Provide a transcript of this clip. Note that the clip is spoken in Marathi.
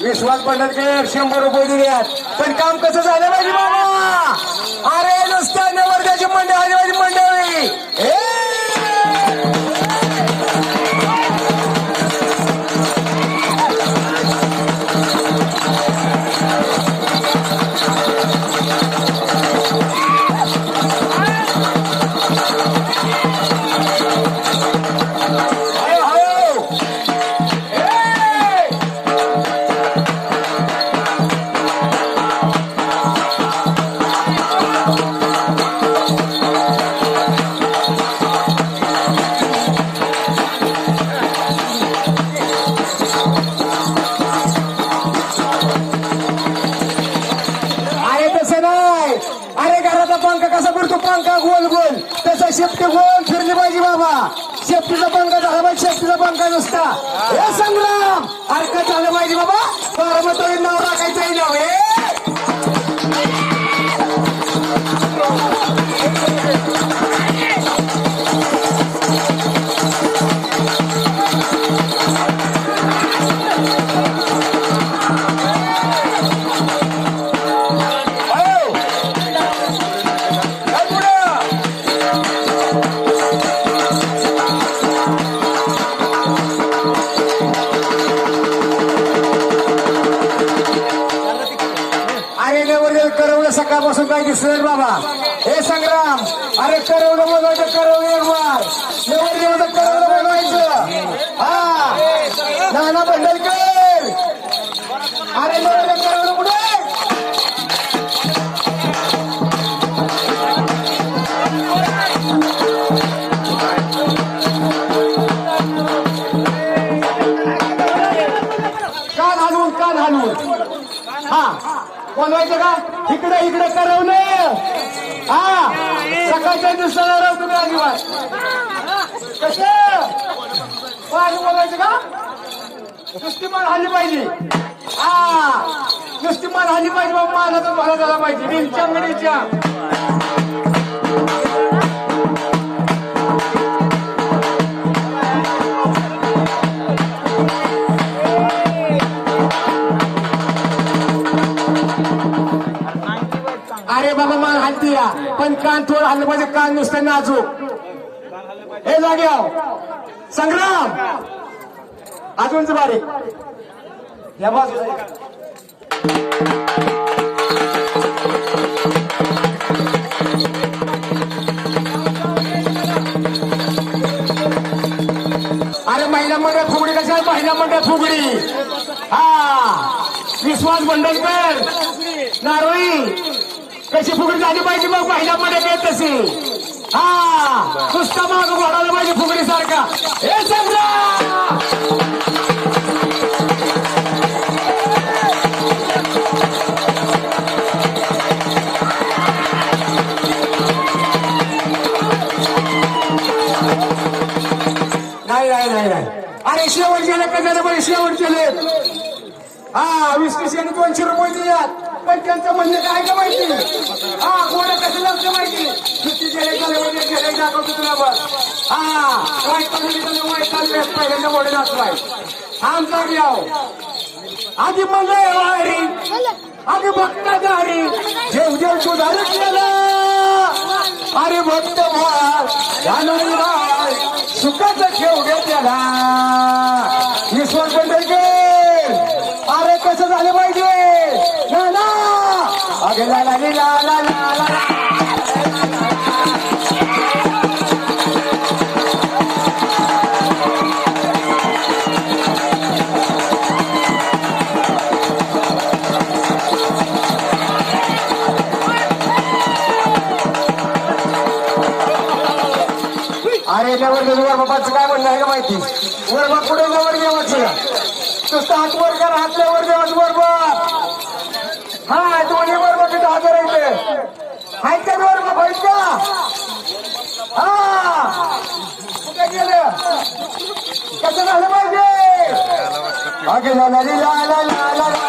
विश्वास पंढरकर शंभर रुपये दिल्यात पण काम कसं झालं पाहिजे बाबा अरे नुसत्या मंडळ आणि माझी मंडळ. पंखा गोल गोल? तसा शेपटी गोल फिरली पाहिजे बाबा. शेपटीचा पंखा झाला पाहिजे शेपटीचा पंखा नुसता. हे संग्राम! अरे झालं पाहिजे बाबा? बारामती नाव राखायचं नाव हे? करवलं सकाळपासून काय दिसलं बाबा. हे संग्राम. अरे करवलं बोलवायचं करवलं एक वार. करवलं बोलवायचं हा. नाना बंडलकर अरे लेवर करवलं कुठे? बनवायचं का? इकडे इकडे करवलं हा सकाळच्या दिवसाला राव तुम्ही अजिबात. कसे? पाणी बोलायचं का? नुसती मान हल्ली पाहिजे. हा नुसती मान हल्ली पाहिजे बाबा मानाचा भरा झाला पाहिजे. निमच्या अरे बाबा मान हलती या. पण कान थोडं हल्लं पाहिजे कान नुसतं नाजूक. हे जागे संग्राम! अजूनच बारीक. या बाजूला अरे महिला मंडळ फुगडी कशा महिला मंडळ फुगडी. हा. विश्वास मंडळकर. नारोई. कशी फुगडी झाली पाहिजे मग महिलांमध्ये येत तशी. हा नुसता माग वाढवलं पाहिजे फुगडी सारखा हे समजा अरे शेवट गेले कशाला बरे? शेवट गेले. हा वीस आणि दोनशे रुपये दिल्यात पण त्यांचं म्हणणं काय का माहिती? हा कोणा कसं लागतं माहिती? सुट्टी गेले गेले गेले दाखवतो तुला बघ हा वाईट चालले त्याला वाईट चालले पहिल्यांदा मोठे दाखवाय आमचा घ्याव आधी मंगळवारी आधी भक्ताधारी जेव जेव सुधार केला अरे भक्त घालून राय सुखाचं ठेव घे त्याला विश्वास पंढरकर अरे कसं झालं पाहिजे ना ना अगे ला ला ली, ला ला ला ला ला. अरे त्यावर तुझ्या बाबाचं काय म्हणणं आहे का माहिती? वर बाप पुढे वर देवाचं तुझं हात वर करा हातल्यावर देवाचं वर बाप हा तुम्ही हजार रुपये. आहेत का हा. कुठे गेलं? कसं झालं पाहिजे? अगे ला ला ला ला ला.